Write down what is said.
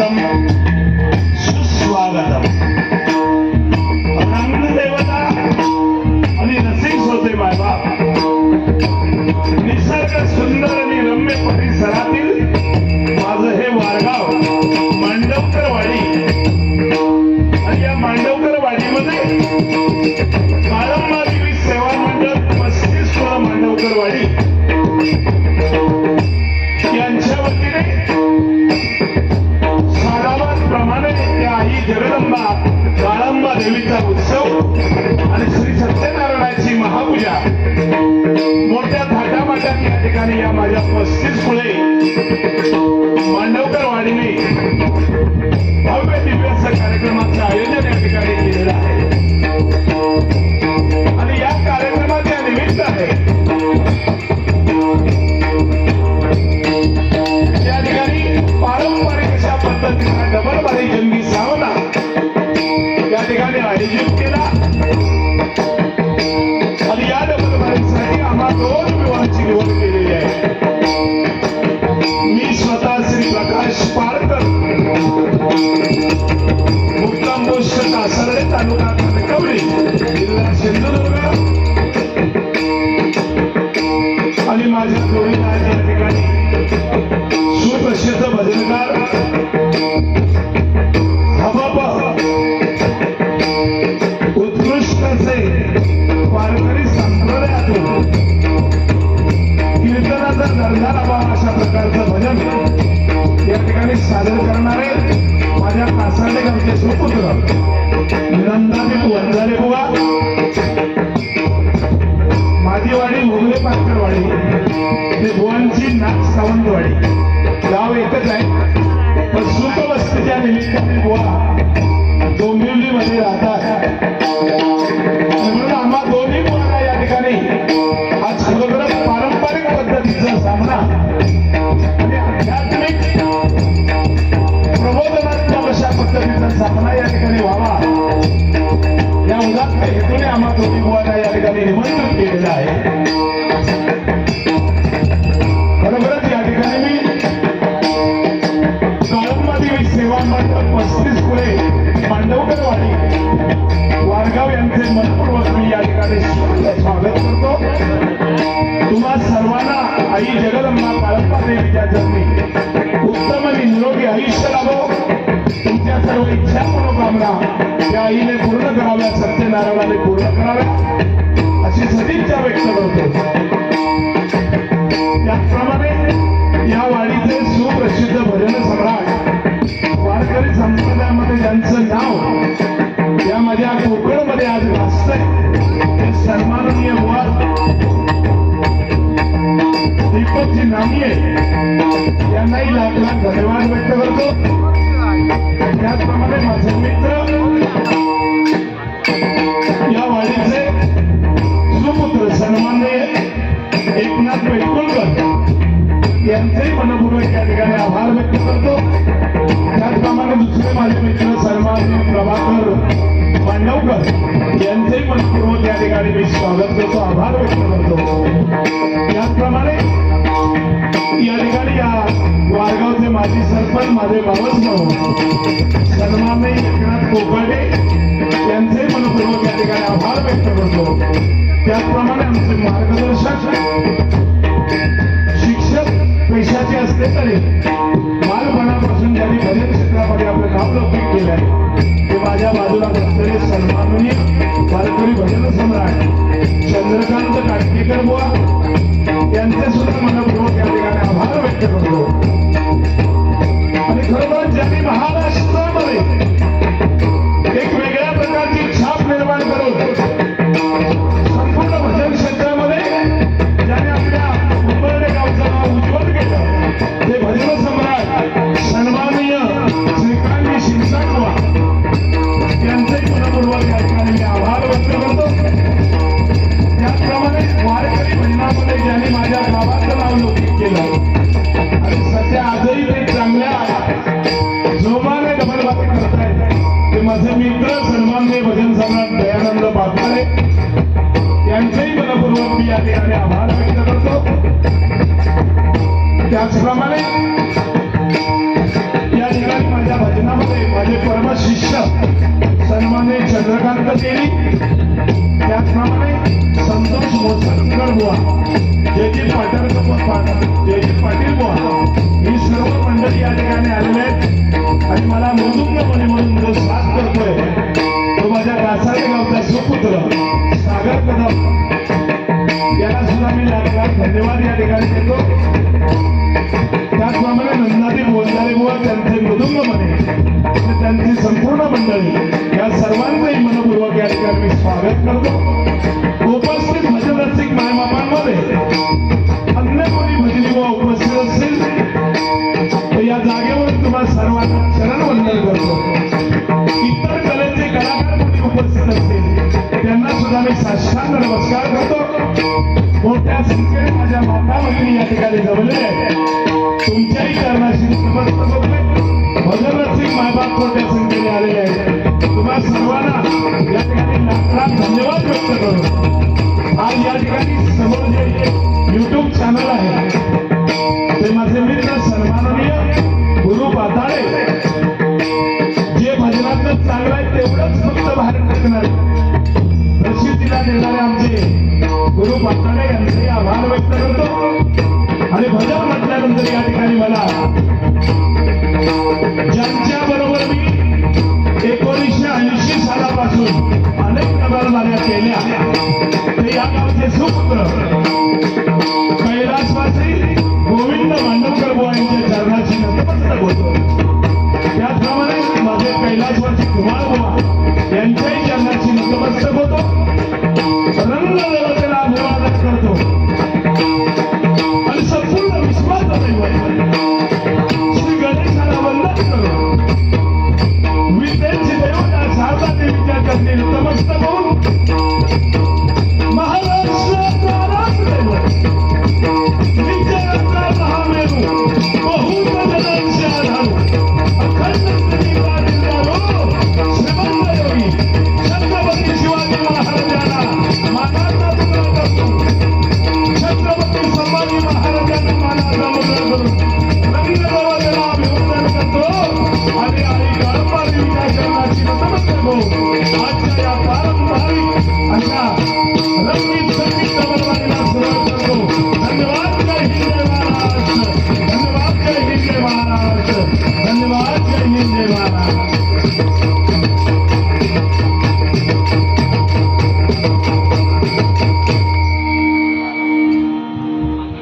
स्वागतम. सुस्वागतम. रंगदेवता आणि रसिक होते बाबा. निसर्ग सुंदर आणि रम्य परिसरात या माझ्या मांडवकर वाडीने भव्य दिव्य कार्यक्रमाचं आयोजन या ठिकाणी केलेलं आहे. मी स्वतः श्री प्रकाश पारकर मुक्काम कासर्डे तालुका कणकवली जिल्हा सिंधुदुर्ग. सादर करणारे माझ्या कासाडे गावचे सुपुत्र नंदादीप वंजारे बुवा माझी वाडी मुगले पाटकरवाडी ते बुवांची नाग सावंतवाडी. गाव एकच आहे. पण त्या निमित्ताने बुवा काळंबादेवी सेवा मंडळ पस्तीस पुढे मांडवकरवाडी. वारगाव यांचे मनपूर्वक मी या ठिकाणी स्वागत करतो. तुम्हा सर्वांना आई जगदंबा काळप्पा देवीच्या जन्मी उत्तम आणि निरोगी आयुष्य लाभो. तुमच्या सर्व इच्छा मनोकामना त्या आईने पूर्ण कराव्या सत्यनारायणाने पूर्ण कराव्या अशी सदिच्छा व्यक्त करतो. त्याचप्रमाणे या वाडीचे सुप्रसिद्ध भजन सम्राट दीपकजी नामिये यांनाही लाख लाख धन्यवाद व्यक्त करतो त्याचप्रमाणे माझे मित्र या वाडीचे सुपुत्र सन्माननीय एकनाथ पेटकुलकर यांचेही मनपूर्वक या ठिकाणी आभार व्यक्त करतो त्याचप्रमाणे दुसरे माझे मित्र सन्माननीय प्रभाकर मांडवकर यांचेही मनपूर्वक या ठिकाणी मी स्वागत करतो आभार व्यक्त करतो. माजी सरपंच माझे मावस भाऊ. एकनाथ कोकाटे यांचे मनपूर्वक या ठिकाणी आभार व्यक्त करतो. त्याचप्रमाणे आमचे मार्गदर्शक शिक्षक पेशाचे असले तरी बालपणापासून ज्यांनी भजन क्षेत्रामध्ये आपलं नाव लौकिक केलं आहे. सम्राट दयानंद बापारे यांचेही मनपूर्वक मी या ठिकाणी आभार व्यक्त करतो. त्याचप्रमाणे या ठिकाणी माझ्या माझे परमशिष्य सन्माने चंद्रकांत देवी त्याचप्रमाणे संतोष मोसरकर बुवा जयजी पाटील जयजी पाटील बुवा. ही सर्व मंडळी या ठिकाणी आलेले आहेत आणि मला मृदुंगपणे म्हणून जो साथ करतो तो सुपुत्र सागर कदम याला सुद्धा मी लाख धन्यवाद या ठिकाणी देतो त्याचप्रमाणे नंदादी बोलणारे बुवा त्यांचे मृदुंग म्हणे. आणि त्यांची संपूर्ण मंडळी या सर्वांचंही मनपूर्वक या ठिकाणी मी स्वागत करतो. साष्टांग नमस्कार करतो. मोठ्या संख्येने माझ्या माता भगिनी या ठिकाणी जमले. तुमच्याही कारणाशी नमस्कार होते भजन सिंग मायबाप मोठ्या संख्येने आलेले आहेत. तुम्हा सर्वांना या ठिकाणी धन्यवाद व्यक्त करतो तर या ठिकाणी मला. ज्यांच्या बरोबर मी एकोणीसशे ऐंशी सालापासून अनेक नगरबाऱ्या केल्या. ते या गावचे सुपुत्र.